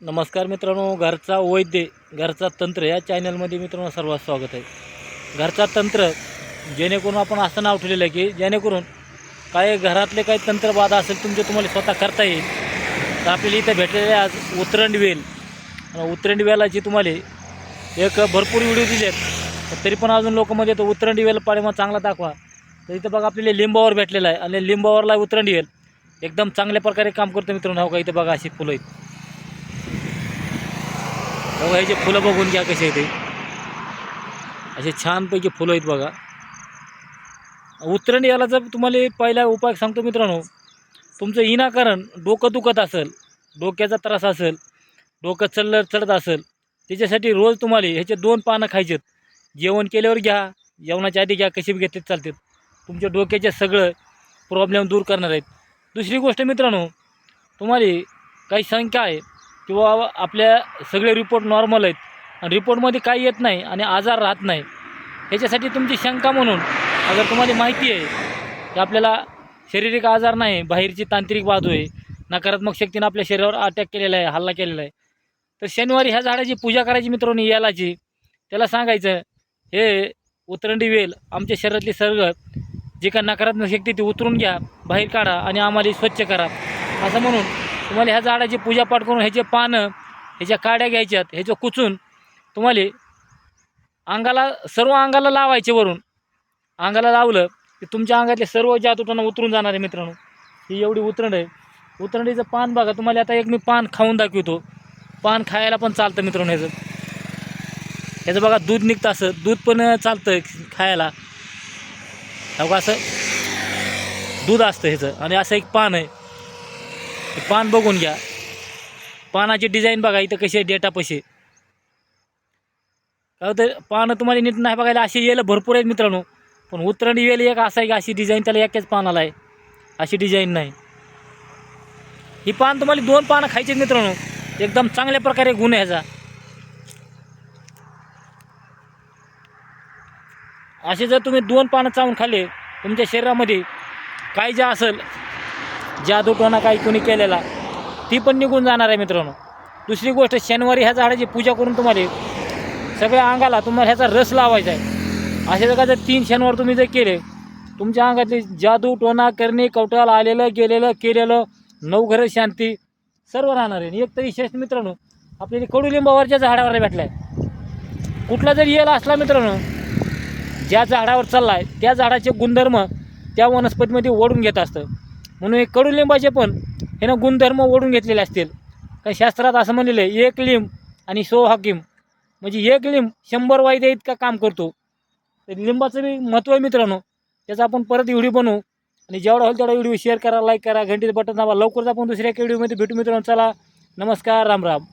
नमस्कार मित्रांनो घरचा वैद्य घरचा तंत्र या चॅनलमध्ये मित्रांनो सर्वात स्वागत आहे. घरचा तंत्र जेणेकरून आपण असं नाव ठेवलेलं आहे की जेणेकरून काय घरातले काही तंत्रबाधा असेल तुमचे तुम्हाला स्वतः करता येईल तर आपल्याला इथं भेटलेले आज उतरंड वेल. वेलाची तुम्हाला एक भरपूर व्हिडिओ दिले आहेत तरी पण अजून लोक म्हणजे तो उतरंडी वेल चांगला दाखवा. तर इथं बघा आपल्याला लिंबावर भेटलेला आहे. आणि लिंबावरला उतरंडी एकदम चांगल्या प्रकारे काम करतो मित्रांनो. हो का इथं बघा अशी फुलं आहेत. बघा ह्याचे फुलं बघून घ्या कसे ते असे छानपैकी फुलं आहेत बघा. उतरण याला जर तुम्हाला पहिला उपाय सांगतो मित्रांनो तुमचं इनाकारण डोकं दुखत असेल डोक्याचा त्रास असेल डोकं चढलं चढत असेल त्याच्यासाठी रोज तुम्हाला ह्याचे दोन पानं खायचेत जेवण केल्यावर घ्या जेवणाच्या आधी घ्या कशी घेतले चालतात तुमच्या डोक्याचे सगळं प्रॉब्लेम दूर करणार आहेत. दुसरी गोष्ट मित्रांनो तुम्हाला काही संख्या आहे किंवा आपल्या सगळे रिपोर्ट नॉर्मल आहेत. आणि रिपोर्टमध्ये काही येत नाही आणि आजार राहत नाही. ह्याच्यासाठी तुमची शंका म्हणून अगर तुम्हाला माहिती आहे की आपल्याला शारीरिक आजार नाही बाहेरची तांत्रिक बाजू आहे नकारात्मक शक्तीनं आपल्या शरीरावर अटॅक केलेला आहे हल्ला केलेला आहे तर शनिवारी ह्या झाडाची पूजा करायची मित्रांनो यालाची. त्याला सांगायचं हे उतरंडी वेल आमच्या शरीरातली सरगत जे काय नकारात्मक शक्ती ती उतरून घ्या बाहेर काढा आणि आम्हाला स्वच्छ करा. असं म्हणून तुम्हाला ह्या झाडाची पूजापाठ करून ह्याचे पानं ह्याच्या काड्या घ्यायच्यात ह्याचं कुचून तुम्हाला अंगाला सर्व अंगाला लावायचे वरून. अंगाला लावलं की तुमच्या अंगातले सर्व जातुटानं उतरून जाणार आहे मित्रांनो. ही एवढी उतरंड आहे. उतरंडीचं पान बघा तुम्हाला आता एक मी पान खाऊन दाखवतो. पान खायला पण चालतं मित्रांनो ह्याचं. ह्याचं बघा दूध निघतं असं. दूध पण चालतं खायला. का असं. दूध असतं ह्याचं. आणि असं एक पान आहे. पान बघून घ्या. पानाची डिझाईन बघा इथं कशी आहे डेटा पशी काय तर पानं तुम्हाला नीट नाही बघायला अशी येलं भरपूर आहेत मित्रांनो. पण उतरण वेल एक असं आहे की अशी डिझाईन त्याला एकाच पानाला आहे. अशी डिझाईन नाही. ही पान तुम्हाला दोन पानं खायची आहेत मित्रांनो. एकदम चांगल्या प्रकारे गुण ह्याचा. असे जर तुम्ही दोन पानं चावून खाल्ले तुमच्या शरीरामध्ये काय जे असेल जादू टोना काही कुणी केलेला ती पण निघून जाणार आहे मित्रांनो. दुसरी गोष्ट शनिवारी ह्या झाडाची पूजा करून तुम्हाला सगळ्या अंगाला तुम्हाला ह्याचा रस लावायचा आहे. असे जर का जर तीन शनिवार तुम्ही जर केले तुमच्या अंगातली जादू टोना करणे कवटाला आलेलं गेलेलं केलेलं नवघर शांती सर्व राहणार आहे. एक तरी श्रेष्ठ मित्रांनो आपल्याला कडुलिंबावरच्या झाडावर भेटला आहे कुठला जरी येला असला मित्रांनो ज्या झाडावर चालला आहे त्या झाडाचे गुणधर्म त्या वनस्पतीमध्ये ओढून घेत असतं. म्हणून एक कडुलिंबाचे पण हे ना गुणधर्म ओढून घेतलेले असतील. कारण शास्त्रात असं म्हणलेलं आहे एक लिंब आणि सो हाकीम म्हणजे एक लिंब शंभर वायदे इतका काम करतो. तर लिंबाचं बी महत्त्व आहे मित्रांनो. त्याचा आपण परत व्हिडिओ बनवू. आणि जेवढा होईल तेवढा व्हिडिओ शेअर करा लाईक करा घंटीचं बटन दाबा. लवकरच आपण दुसऱ्या एका व्हिडिओमध्ये भेटू मित्रांनो. चला नमस्कार राम राम.